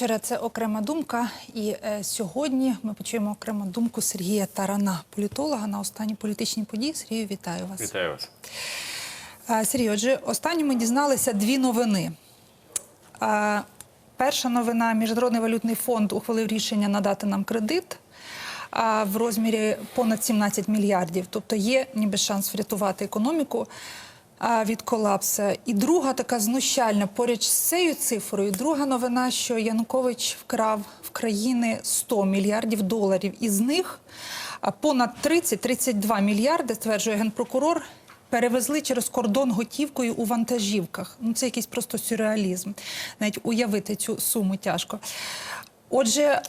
вечора. Це окрема думка. І е, сьогодні ми почуємо окрему думку Сергія Тарана, політолога на останні політичні події. Сергію, вітаю вас. Вітаю вас. Е, Сергій, отже, останньо ми дізналися дві новини. Е, Перша новина: Міжнародний валютний фонд ухвалив рішення надати нам кредит в розмірі понад 17 мільярдів. Тобто є ніби шанс врятувати економіку від колапсу. І друга така знущальна поряд з цією цифрою. Друга новина, що Янукович вкрав в країни 100 мільярдів доларів. Із них понад 30-32 мільярди, стверджує генпрокурор. Перевезли через кордон готівкою у вантажівках. Ну це якийсь просто сюрреалізм. Навіть уявити цю суму тяжко. Отже,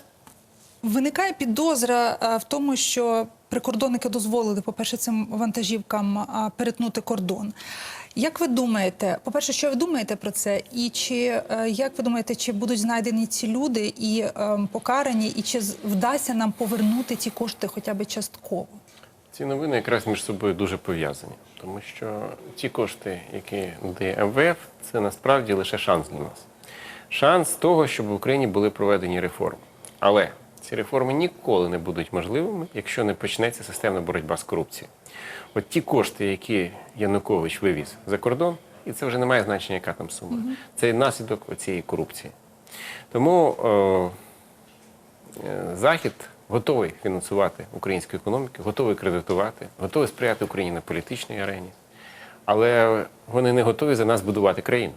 виникає підозра в тому, що прикордонники дозволили, по-перше, цим вантажівкам перетнути кордон. Як ви думаєте, по-перше, що ви думаєте про це? І чи е, як ви думаєте, чи будуть знайдені ці люди і е, покарані, і чи вдасться нам повернути ці кошти хоча б частково? Ці новини якраз між собою дуже пов'язані, тому що ті кошти, які надає МВФ, це насправді лише шанс для нас. Шанс того, щоб в Україні були проведені реформи. Але ці реформи ніколи не будуть можливими, якщо не почнеться системна боротьба з корупцією. От ті кошти, які Янукович вивіз за кордон, і це вже не має значення, яка там сума. Це наслідок цієї корупції. Тому е, Е, Захід готовий фінансувати українську економіку, готовий кредитувати, готовий сприяти Україні на політичній арені, але вони не готові за нас будувати країну.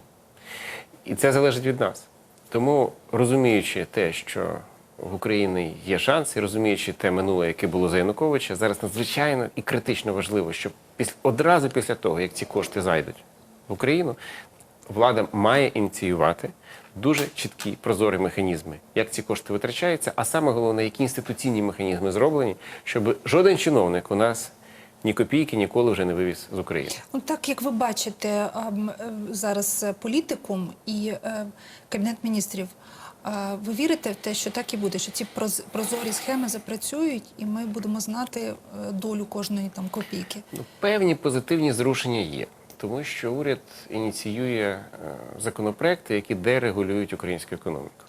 І це залежить від нас. Тому, розуміючи те, що в Україні є шанс, і розуміючи те минуле, яке було за Януковича, зараз надзвичайно і критично важливо, щоб після, одразу після того, як ці кошти зайдуть в Україну, влада має ініціювати дуже чіткі прозорі механізми, як ці кошти витрачаються, а саме головне, які інституційні механізми зроблені, щоб жоден чиновник у нас ні копійки ніколи вже не вивіз з України. Ну, так як ви бачите ем, е, зараз е, політикум і е, кабінет міністрів, ви вірите в те, що так і буде, що ці проз- прозорі схеми запрацюють, і ми будемо знати е, долю кожної там копійки. Ну, певні позитивні зрушення є, тому що уряд ініціює е, законопроекти, які дерегулюють українську економіку.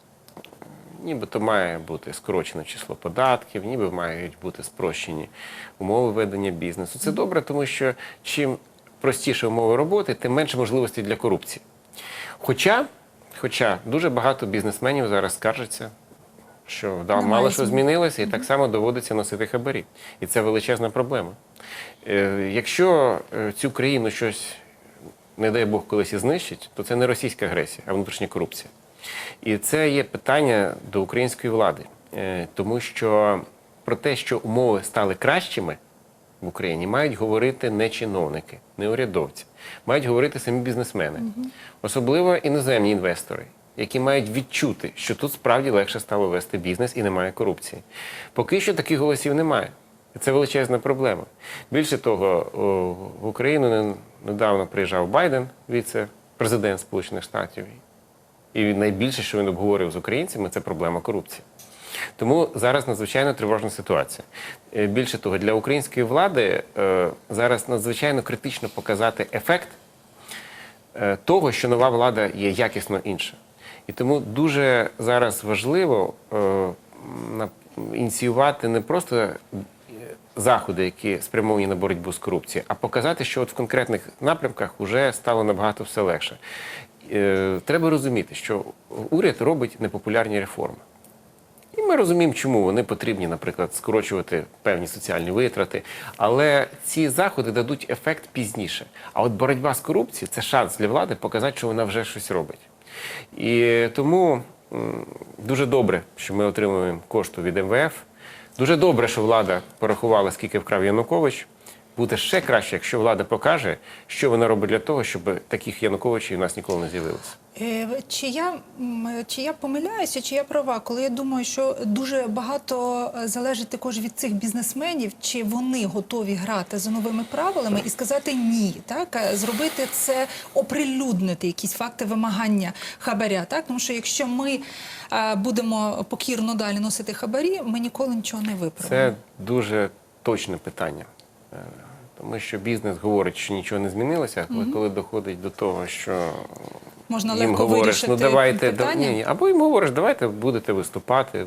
Нібито має бути скорочене число податків, ніби мають бути спрощені умови ведення бізнесу. Це добре, тому що чим простіше умови роботи, тим менше можливостей для корупції. Хоча, хоча дуже багато бізнесменів зараз скаржаться, що да, мало що змінилося, і так само доводиться носити хабарі. І це величезна проблема. Е, якщо е, цю країну щось, не дай Бог, колись і знищить, то це не російська агресія, а внутрішня корупція. І це є питання до української влади, Е, тому що про те, що умови стали кращими в Україні, мають говорити не чиновники, не урядовці, мають говорити самі бізнесмени, особливо іноземні інвестори, які мають відчути, що тут справді легше стало вести бізнес і немає корупції. Поки що таких голосів немає. Це величезна проблема. Більше того, в Україну не- недавно приїжджав Байден, віце-президент Сполучених Штатів. І найбільше, що він обговорив з українцями, це проблема корупції. Тому зараз надзвичайно тривожна ситуація. Е, Більше того, для української влади е, зараз надзвичайно критично показати ефект е, того, що нова влада є якісно інша. І тому дуже зараз важливо ініціювати не просто заходи, які спрямовані на боротьбу з корупцією, а показати, що от в конкретних напрямках вже стало набагато все легше. Треба розуміти, що уряд робить непопулярні реформи. І ми розуміємо, чому вони потрібні, наприклад, скорочувати певні соціальні витрати. Але ці заходи дадуть ефект пізніше. А от боротьба з корупцією це шанс для влади показати, що вона вже щось робить. І тому дуже добре, що ми отримуємо кошти від МВФ. Дуже добре, що влада порахувала, скільки вкрав Янукович. Буде ще краще, якщо влада покаже, що вона робить для того, щоб таких Януковичів у нас ніколи не з'явилося. Е, Чи я, чи я помиляюся, чи я права, коли я думаю, що дуже багато е, залежить також від цих бізнесменів, чи вони готові грати за новими правилами і сказати ні, так Е, зробити це, оприлюднити якісь факти вимагання хабаря. Так, тому що якщо ми будемо покірно далі носити хабарі, ми ніколи нічого не виправимо. Це дуже точне питання. Е, Тому що бізнес говорить, що нічого не змінилося, але коли доходить до того, що Можна їм легко говориш, ну давайте, да, питання? ні, або їм говориш, давайте будете виступати,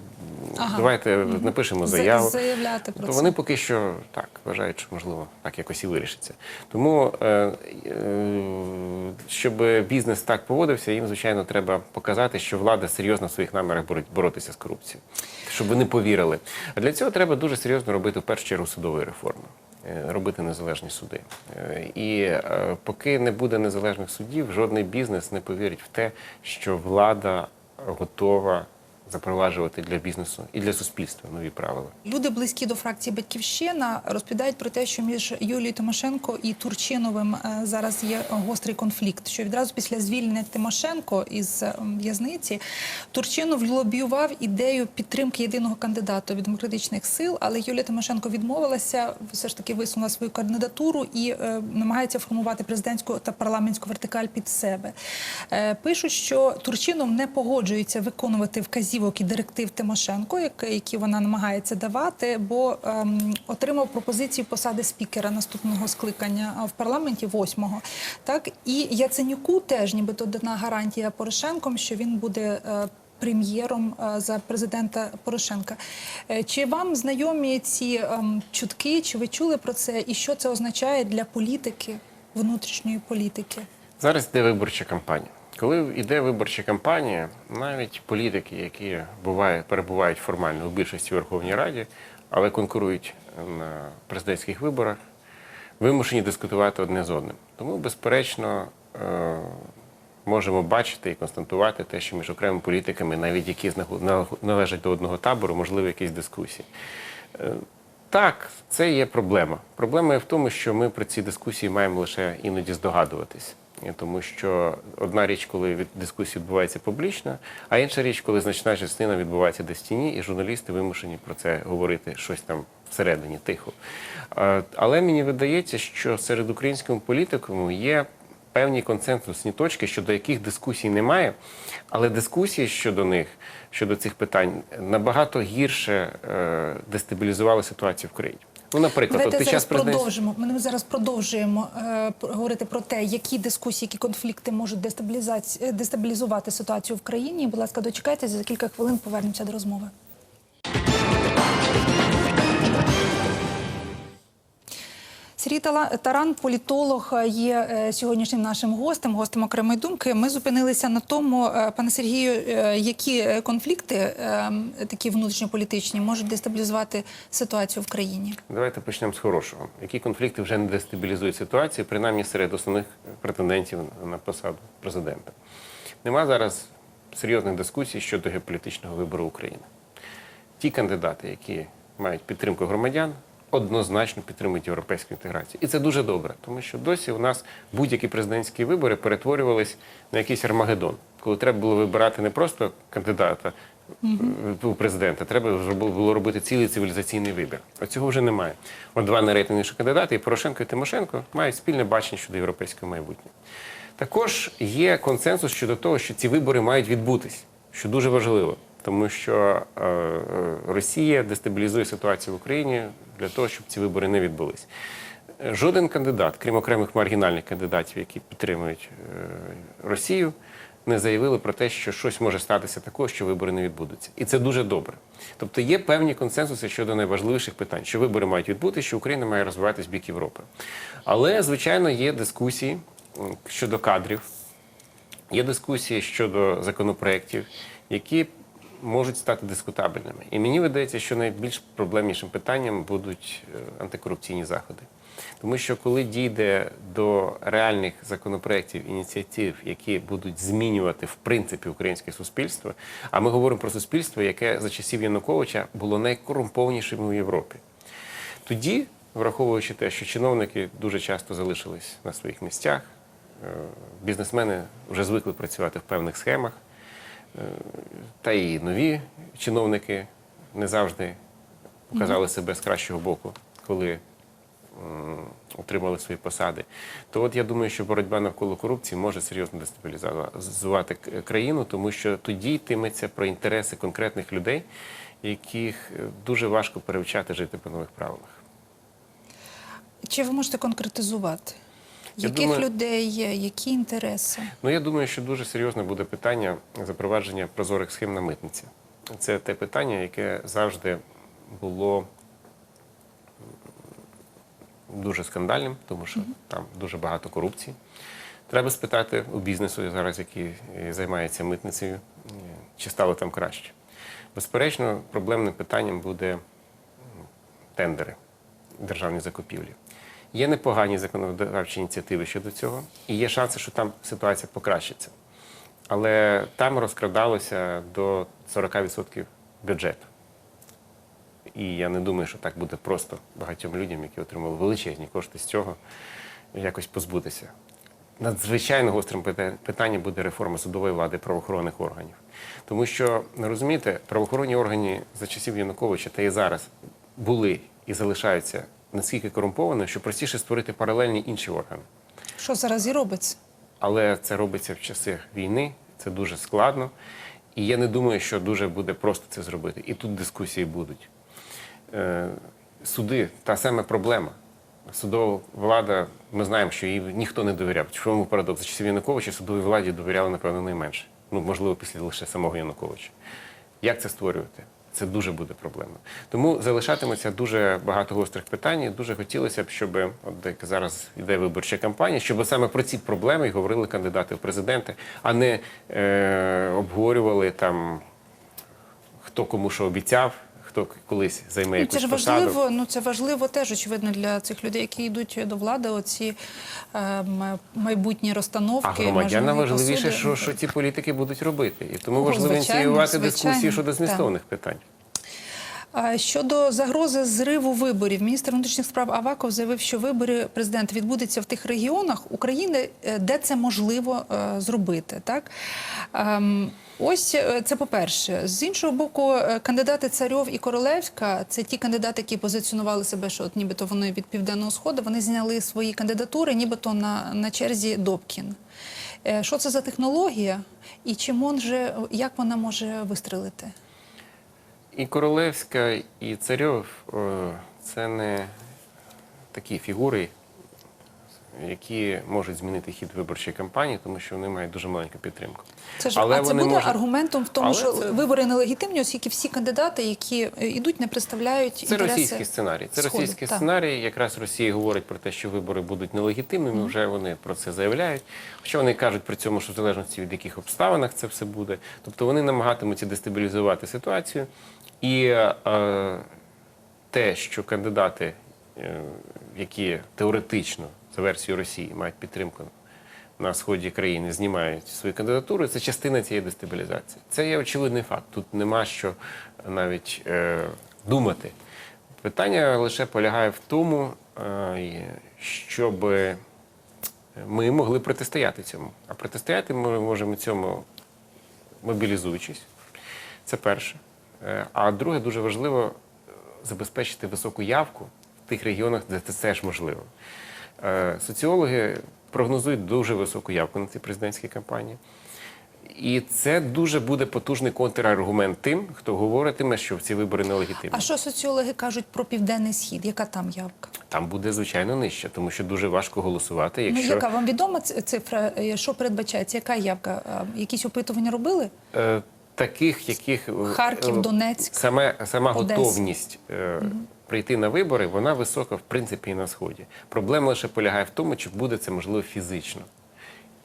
Ага. давайте напишемо заяву. заявляти про то це. вони поки що так вважають, що можливо так якось і вирішиться. Тому, е, е, щоб бізнес так поводився, їм звичайно треба показати, що влада серйозно в своїх намірах боротися з корупцією, щоб вони повірили. А для цього треба дуже серйозно робити в першу чергу судової реформи. Е, Робити незалежні суди. Е, І е, поки не буде незалежних судів, жодний бізнес не повірить в те, що влада готова запроваджувати для бізнесу і для суспільства нові правила. Люди близькі до фракції Батьківщина розповідають про те, що між Юлією Тимошенко і Турчиновим е, зараз є гострий конфлікт. Що відразу після звільнення Тимошенко із е, в'язниці Турчинов лобіював ідею підтримки єдиного кандидата від демократичних сил, але Юлія Тимошенко відмовилася, все ж таки висунула свою кандидатуру і е, намагається формувати президентську та парламентську вертикаль під себе. Е, пишуть, що Турчинов не погоджується виконувати вказівки і директив Тимошенко, як- які вона намагається давати, бо ем, отримав пропозицію посади спікера наступного скликання в парламенті, восьмого. Так і Яценюку теж нібито дана гарантія Порошенком, що він буде. е, Прем'єром е, за президента Порошенка. Е, Чи вам знайомі ці ем, чутки? Чи ви чули про це? І що це означає для політики, внутрішньої політики? Зараз йде виборча кампанія. Коли йде виборча кампанія, навіть політики, які буває, перебувають формально у більшості Верховній Раді, але конкурують на президентських виборах, вимушені дискутувати одне з одним. Тому, безперечно, е, можемо бачити і констатувати те, що між окремими політиками, навіть які належать до одного табору, можливі якісь дискусії. Е, Так, це є проблема. Проблема є в тому, що ми про ці дискусії маємо лише іноді здогадуватись. Тому що одна річ, коли від дискусії відбувається публічно, а інша річ, коли значна частина відбувається десь в тіні, і журналісти вимушені про це говорити щось там всередині, тихо. Але мені видається, що серед українського політикуму є певні консенсусні точки, щодо яких дискусій немає, але дискусії щодо них, щодо цих питань, набагато гірше е, дестабілізували ситуацію в країні. Ну, наприклад, Давайте от під зараз час президентського... продовжимо. Ми зараз продовжуємо е, говорити про те, які дискусії, які конфлікти можуть е, дестабілізувати ситуацію в країні. Будь ласка, дочекайтеся, за кілька хвилин повернемося до розмови. Сергій Таран, політолог, є е, сьогоднішнім нашим гостем, гостем окремої думки. Ми зупинилися на тому, е, пане Сергію, е, які е, конфлікти, е, такі внутрішньополітичні, можуть дестабілізувати ситуацію в країні. Давайте почнемо з хорошого. Які конфлікти вже не дестабілізують ситуацію, принаймні серед основних претендентів на посаду президента. Нема зараз серйозних дискусій щодо геополітичного вибору України. Ті кандидати, які мають підтримку громадян, однозначно підтримують європейську інтеграцію. І це дуже добре, тому що досі у нас будь-які президентські вибори перетворювались на якийсь армагеддон, коли треба було вибирати не просто кандидата е, у президента, треба було робити цілий цивілізаційний вибір. А цього вже немає. От два найрейтинговіші кандидати, і Порошенко і Тимошенко, мають спільне бачення щодо європейського майбутнього. Також є консенсус щодо того, що ці вибори мають відбутись, що дуже важливо, тому що е, е, Росія дестабілізує ситуацію в Україні для того, щоб ці вибори не відбулись. Жоден кандидат, крім окремих маргінальних кандидатів, які підтримують е, Росію, не заявили про те, що щось може статися такого, що вибори не відбудуться. І це дуже добре. Тобто є певні консенсуси щодо найважливіших питань, що вибори мають відбутися, що Україна має розвиватись в бік Європи. Але, звичайно, є дискусії щодо кадрів, є дискусії щодо законопроєктів, які можуть стати дискутабельними. І мені видається, що найбільш проблемнішим питанням будуть е, антикорупційні заходи. Тому що коли дійде до реальних законопроєктів, ініціатив, які будуть змінювати в принципі українське суспільство, а ми говоримо про суспільство, яке за часів Януковича було найкорумпованішим у Європі, тоді, враховуючи те, що чиновники дуже часто залишились на своїх місцях, е, бізнесмени вже звикли працювати в певних схемах, та і нові чиновники не завжди показали себе з кращого боку, коли отримали свої посади. То от я думаю, що боротьба навколо корупції може серйозно дестабілізувати країну, тому що тоді йтиметься про інтереси конкретних людей, яких е, дуже важко перевчати жити по нових правилах. Чи ви можете конкретизувати? Яких думаю- людей, є, які інтереси? Ну, я думаю, що дуже серйозне буде питання запровадження прозорих схем на митниці. Це те питання, яке завжди було дуже скандальним, тому що там дуже багато корупції. Треба спитати у бізнесу зараз, який е, займається митницею, е, чи стало там краще. Безперечно, проблемним питанням буде тендери, державні закупівлі. Є непогані законодавчі ініціативи щодо цього, і є шанси, що там ситуація покращиться. Але там розкрадалося до 40% бюджету. І я не думаю, що так буде просто багатьом людям, які отримали величезні кошти з цього, якось позбутися. Надзвичайно гострим питанням буде реформа судової влади правоохоронних органів. Тому що, ну, розумієте, правоохоронні органи за часів Януковича та і зараз були і залишаються наскільки корумповані, що простіше створити паралельні інші органи. Що зараз і робиться? Але це робиться в часи війни, це дуже складно. І я не думаю, що дуже буде просто це зробити. І тут дискусії будуть. Е, суди та саме проблема. Судова влада, ми знаємо, що їй ніхто не довіряв. Чому парадокс? За часів Януковича судовій владі довіряли, напевно, найменше. Ну, можливо, після лише самого Януковича. Як це створювати? Це дуже буде проблемно. Тому залишатиметься дуже багато гострих питань. і Дуже хотілося б, щоб от як зараз йде виборча кампанія, щоб саме про ці проблеми говорили кандидати в президенти, а не е, обговорювали там хто кому що обіцяв, хто колись займе Ну, якусь це посаду. важливо. Ну це важливо теж очевидно для цих людей, які йдуть до влади. Оці е, майбутні розстановки. А громадянам важливіше, посуди. що, що ці політики будуть робити. І тому важливо звичайно, ініціювати звичайно, дискусії щодо так. змістовних питань. Щодо загрози зриву виборів, міністр внутрішніх справ Аваков заявив, що вибори президента відбудуться в тих регіонах України, е, де це можливо е, зробити. Так Ем, ось е, це по-перше. З іншого боку, кандидати Царьов і Королевська це ті кандидати, які позиціонували себе, що от нібито вони від південного сходу. Вони зняли свої кандидатури, нібито на, на черзі Добкін. Що це за технологія, і чи може як вона може вистрелити? І Королевська, і Царьов е, це не такі фігури, які можуть змінити хід виборчої кампанії, тому що вони мають дуже маленьку підтримку. Це ж Але а це буде можуть- аргументом в тому, Але що це- вибори нелегітимні, оскільки всі кандидати, які е, йдуть, не представляють Це інтереси російський сценарій. Це Сходу, російський сценарій. Якраз Росія говорить про те, що вибори будуть нелегітимними. Вже вони про це заявляють. Хоча вони кажуть при цьому, що в залежності від яких обставинах це все буде. Тобто вони намагатимуться дестабілізувати ситуацію. І е, те, що кандидати, е, які теоретично за версією Росії мають підтримку на сході країни, знімають свої кандидатури, це частина цієї дестабілізації. Це є очевидний факт. Тут нема що навіть е, думати. Питання лише полягає в тому, е, щоб ми могли протистояти цьому. А протистояти ми можемо цьому мобілізуючись. Це перше. Е, А друге, дуже важливо е, забезпечити високу явку в тих регіонах, де це теж можливо. Е, Соціологи прогнозують дуже високу явку на цій президентській кампанії. І це дуже буде потужний контраргумент тим, хто говоритиме, що ці вибори нелегітимні. А що соціологи кажуть про південний схід? Яка там явка? Там буде звичайно нижче, тому що дуже важко голосувати. Якщо Ну яка вам відома цифра? Що передбачається? Яка явка? Якісь опитування робили? е, таких, яких е, Харків, е, Донецьк, саме сама Одеса. готовність е, прийти на вибори, вона висока в принципі і на сході. Проблема лише полягає в тому, чи буде це можливо фізично.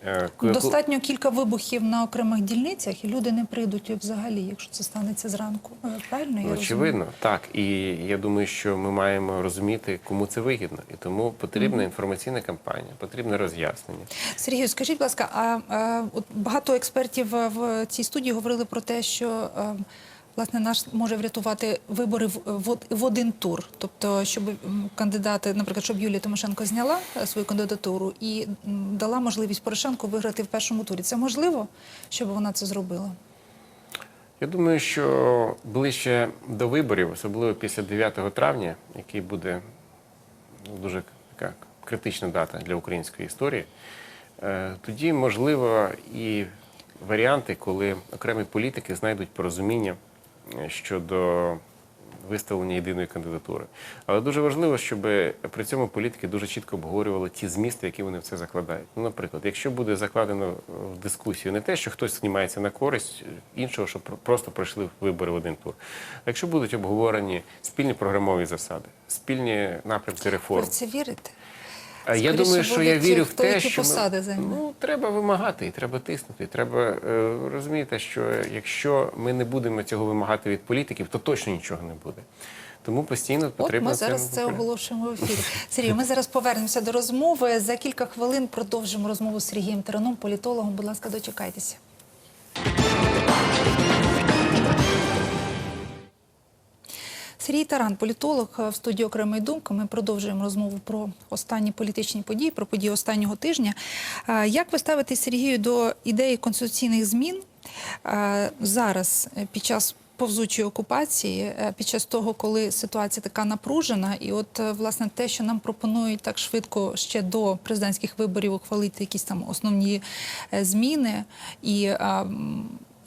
Е, Достатньо кілька вибухів на окремих дільницях, і люди не прийдуть взагалі, якщо це станеться зранку. Е, Правильно я Ну, розумію? Очевидно, так. І я думаю, що ми маємо розуміти, кому це вигідно. І тому потрібна інформаційна кампанія, потрібне роз'яснення. Сергію, скажіть, будь ласка, а, а от багато експертів е, в цій студії говорили про те, що е, власне наш може врятувати вибори в, в, один тур. Тобто, щоб кандидати, наприклад, щоб Юлія Тимошенко зняла е, свою кандидатуру і дала можливість Порошенку виграти в першому турі. Це можливо, щоб вона це зробила? Я думаю, що ближче до виборів, особливо після 9 травня, який буде дуже така критична дата для української історії, е, тоді можливо і варіанти, коли окремі політики знайдуть порозуміння щодо виставлення єдиної кандидатури. Але дуже важливо, щоб при цьому політики дуже чітко обговорювали ті змісти, які вони в це закладають. Ну, наприклад, якщо буде закладено в дискусію не те, що хтось знімається на користь іншого, що про- просто пройшли вибори в один тур. А якщо будуть обговорені спільні програмові засади, спільні напрямки реформ. в це вірите? А Я думаю, що я вірю в те, що ми- ну, треба вимагати і треба тиснути. Треба е, розумієте, що якщо ми не будемо цього вимагати від політиків, то точно нічого не буде. Тому постійно От потрібно ми зараз це оголошуємо в ефірі. Сергій, ми зараз повернемося до розмови. За кілька хвилин продовжимо розмову з Сергієм Тараном, політологом. Будь ласка, дочекайтеся. Сергій Таран, політолог в студії Окремої думки. Ми продовжуємо розмову про останні політичні події, про події останнього тижня. Е, Як ви ставитесь, Сергію, до ідеї конституційних змін е, зараз е, під час повзучої окупації, е, під час того, коли ситуація така напружена, і от е, власне те, що нам пропонують так швидко ще до президентських виборів ухвалити якісь там основні е, зміни і.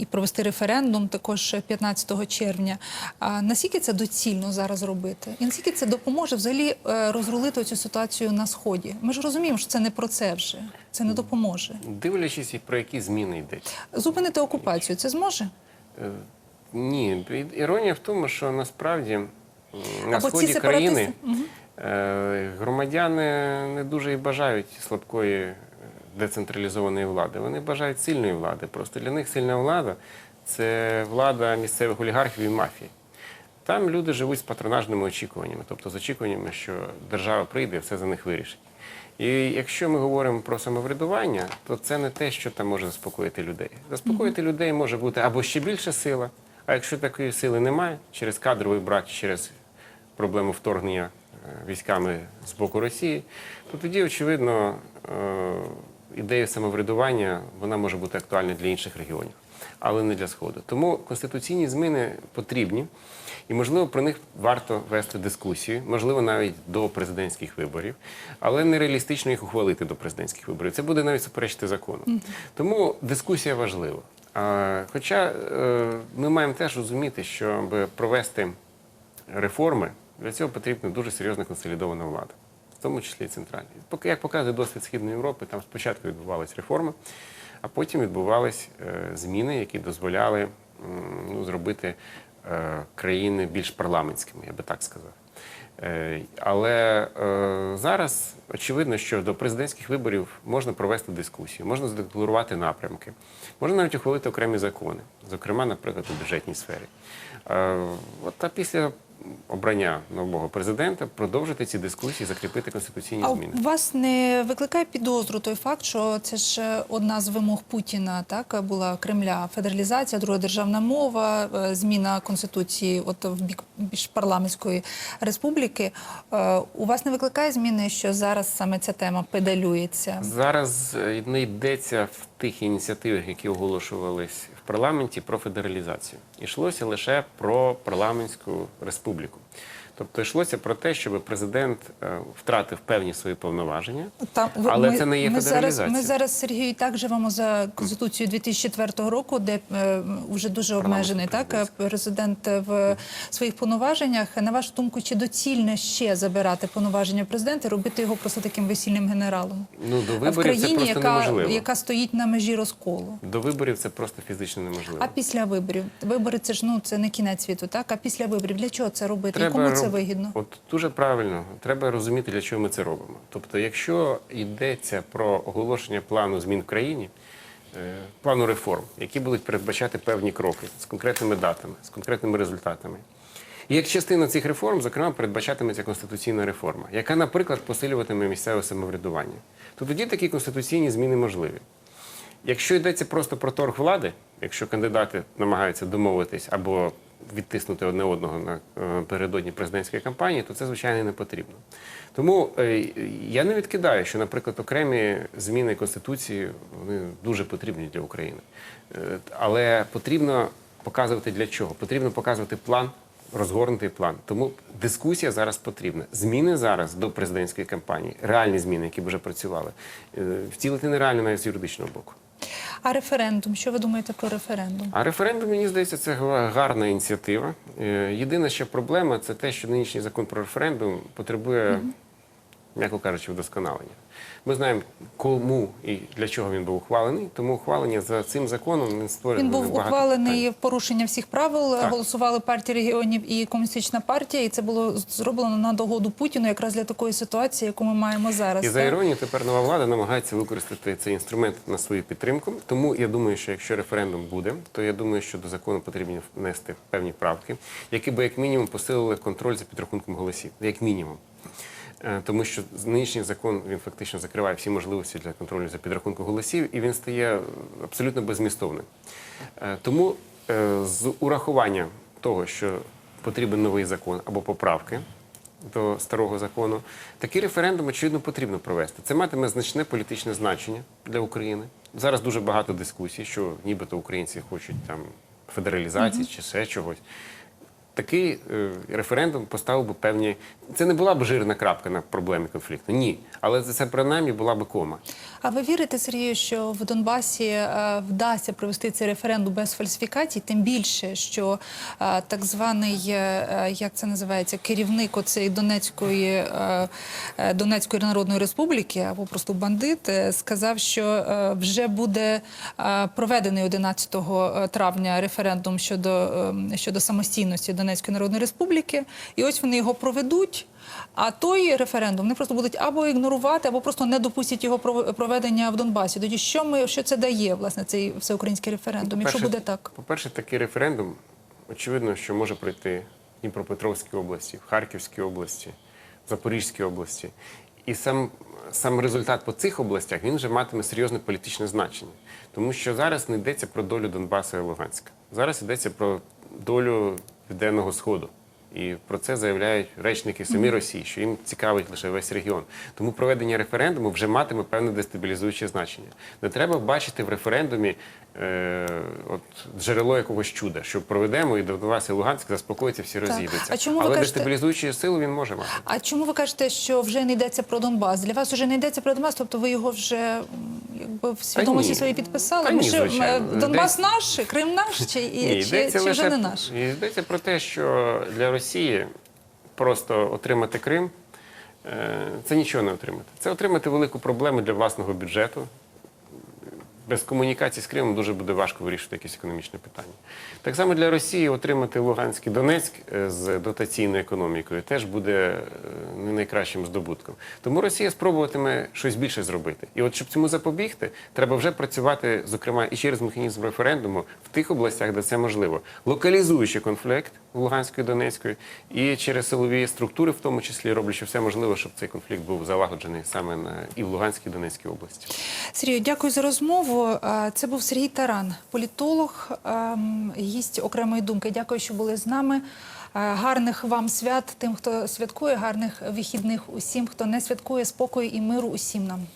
І провести референдум також 15 червня. А наскільки це доцільно зараз робити? І наскільки це допоможе взагалі е, розрулити цю ситуацію на сході? Ми ж розуміємо, що це не про це вже. Це не допоможе. Дивлячись, про які зміни йдеться. Зупинити окупацію це зможе? Е, Ні, іронія в тому, що насправді на Або сході країни е, громадяни не дуже і бажають слабкої децентралізованої влади. Вони бажають сильної влади. Просто для них сильна влада це влада місцевих олігархів і мафії. Там люди живуть з патронажними очікуваннями, тобто з очікуваннями, що держава прийде і все за них вирішить. І якщо ми говоримо про самоврядування, то це не те, що там може заспокоїти людей. Заспокоїти людей може бути або ще більша сила, а якщо такої сили немає, через кадровий брак, через проблему вторгнення е, військами з боку Росії, то тоді, очевидно, е, ідея самоврядування вона може бути актуальна для інших регіонів, але не для Сходу. Тому конституційні зміни потрібні, і, можливо, про них варто вести дискусію, можливо, навіть до президентських виборів, але нереалістично їх ухвалити до президентських виборів. Це буде навіть суперечити закону. Тому дискусія важлива. Хоча е, ми маємо теж розуміти, щоб провести реформи, для цього потрібна дуже серйозна консолідована влада, в тому числі і центральна. Поки як показує досвід Східної Європи, там спочатку відбувалися реформи, а потім відбувались е, зміни, які дозволяли ну, зробити е, країни більш парламентськими, я би так сказав. Е, Але е, зараз очевидно, що до президентських виборів можна провести дискусію, можна задекларувати напрямки, можна навіть ухвалити окремі закони, зокрема, наприклад, у бюджетній сфері. Е, От а після обрання нового президента продовжити ці дискусії, закріпити конституційні А зміни. у вас не викликає підозру той факт, що це ж одна з вимог Путіна, так була Кремля федералізація, друга державна мова, е, зміна конституції, от в бік більш парламентської республіки. Е, У вас не викликає зміни, що зараз саме ця тема педалюється? Зараз е, не йдеться в тих ініціативах, які оголошувались в парламенті про федералізацію. Ішлося лише про парламентську республіку. Тобто йшлося про те, щоб президент е, втратив певні свої повноваження, Там Але це не є ми зараз, ми зараз Сергій і так живемо за конституцією 2004 року, де е, вже дуже обмежений так е, президент в своїх повноваженнях. На вашу думку, чи доцільне ще забирати повноваження президента, і робити його просто таким весільним генералом ну до в країні, це просто яка, неможливо. яка стоїть на межі розколу? До виборів це просто фізично неможливо. А після виборів вибори це ж ну це не кінець світу, так а після виборів для чого це робити? і кому це вигідно? От дуже правильно, треба розуміти, для чого ми це робимо. Тобто, якщо йдеться про оголошення плану змін в країні, е, плану реформ, які будуть передбачати певні кроки з конкретними датами, з конкретними результатами. І як частина цих реформ, зокрема, передбачатиметься конституційна реформа, яка, наприклад, посилюватиме місцеве самоврядування, то тоді такі конституційні зміни можливі. Якщо йдеться просто про торг влади, якщо кандидати намагаються домовитись або відтиснути одне одного на е, передодні президентської кампанії, то це звичайно не потрібно. Тому е, я не відкидаю, що, наприклад, окремі зміни конституції вони дуже потрібні для України. Е, Але потрібно показувати для чого? Потрібно показувати план. Розгорнутий план. Тому дискусія зараз потрібна. Зміни зараз до президентської кампанії, реальні зміни, які б вже працювали, втілити нереально навіть з юридичного боку. А референдум? Що ви думаєте про референдум? А референдум, мені здається, це гарна ініціатива. Єдина Єдине, що проблема, це те, що нинішній закон про референдум потребує, м'яко кажучи, вдосконалення. Ми знаємо, кому і для чого він був ухвалений, тому ухвалення за цим законом не створює Він був ухвалений в порушення всіх правил. Так. Голосували партія регіонів і комуністична партія, і це було зроблено на догоду Путіну, якраз для такої ситуації, яку ми маємо зараз. І за іронією, тепер нова влада намагається використати цей інструмент на свою підтримку. Тому я думаю, що якщо референдум буде, то я думаю, що до закону потрібно внести певні правки, які би як мінімум посилили контроль за підрахунком голосів, як мінімум. Е, Тому що нинішній закон він фактично закриває всі можливості для контролю за підрахунком голосів, і він стає абсолютно беззмістовним. Е, Тому е, з урахуванням того, що потрібен новий закон або поправки до старого закону, такий референдум, очевидно, потрібно провести. Це матиме значне політичне значення для України. Зараз дуже багато дискусій, що нібито українці хочуть там федералізації чи ще чогось. Такий е, референдум поставив би певні. Це не була б жирна крапка на проблемі конфлікту. Ні. Але це принаймні була б кома. А ви вірите, Сергію, що в Донбасі е, вдасться провести цей референдум без фальсифікацій? Тим більше, що е, так званий, як це називається, керівник оцеї Донецької, Донецької Народної Республіки або просто бандит, сказав, що вже буде проведений 11 травня референдум щодо, щодо самостійності Донецької Народної Республіки, і ось вони його проведуть. А той референдум вони просто будуть або ігнорувати, або просто не допустять його пров- проведення в Донбасі. Тоді що ми що це дає, власне, цей всеукраїнський референдум? Якщо буде так, По-перше, такий референдум, очевидно, що може пройти в Дніпропетровській області, в Харківській області, в Запорізькій області. І сам, сам результат по цих областях він вже матиме серйозне політичне значення. Тому що зараз не йдеться про долю Донбасу і Луганська. Зараз йдеться про долю Південного Сходу. І про це заявляють речники самі Росії, що їм цікавить лише весь регіон. Тому проведення референдуму вже матиме певне дестабілізуюче значення. Не треба бачити в референдумі е, от, джерело якогось чуда, що проведемо і Донбас і Луганськ заспокоїться, всі розійдуться. А чому ви Але кажете- дестабілізуючу силу він може мати. а чому ви кажете, що вже не йдеться про Донбас? Для вас вже не йдеться про Донбас, тобто ви його вже якби в свідомості своїй підписали? Та ні, ще. Донбас Десь- наш, Крим наш, чи, Ні, чи, чи лише вже не наш? йдеться про те, що для Росії просто отримати Крим е, це нічого не отримати. Це отримати велику проблему для власного бюджету. Без комунікації з Кримом дуже буде важко вирішити якісь економічні питання. Так само для Росії отримати Луганськ і Донецьк е, з дотаційною економікою теж буде е, не найкращим здобутком. Тому Росія спробуватиме щось більше зробити. І от щоб цьому запобігти, треба вже працювати, зокрема, і через механізм референдуму в тих областях, де це можливо, локалізуючи конфлікт в Луганської Донецької, і через силові структури, в тому числі роблячи все можливе, щоб цей конфлікт був залагоджений саме на і в Луганській і Донецькій області. Сергію, дякую за розмову. Е, це був Сергій Таран, політолог, ем, гість окремої думки. Дякую, що були з нами. Е, гарних вам свят, тим, хто святкує, гарних вихідних усім, хто не святкує спокою і миру усім нам.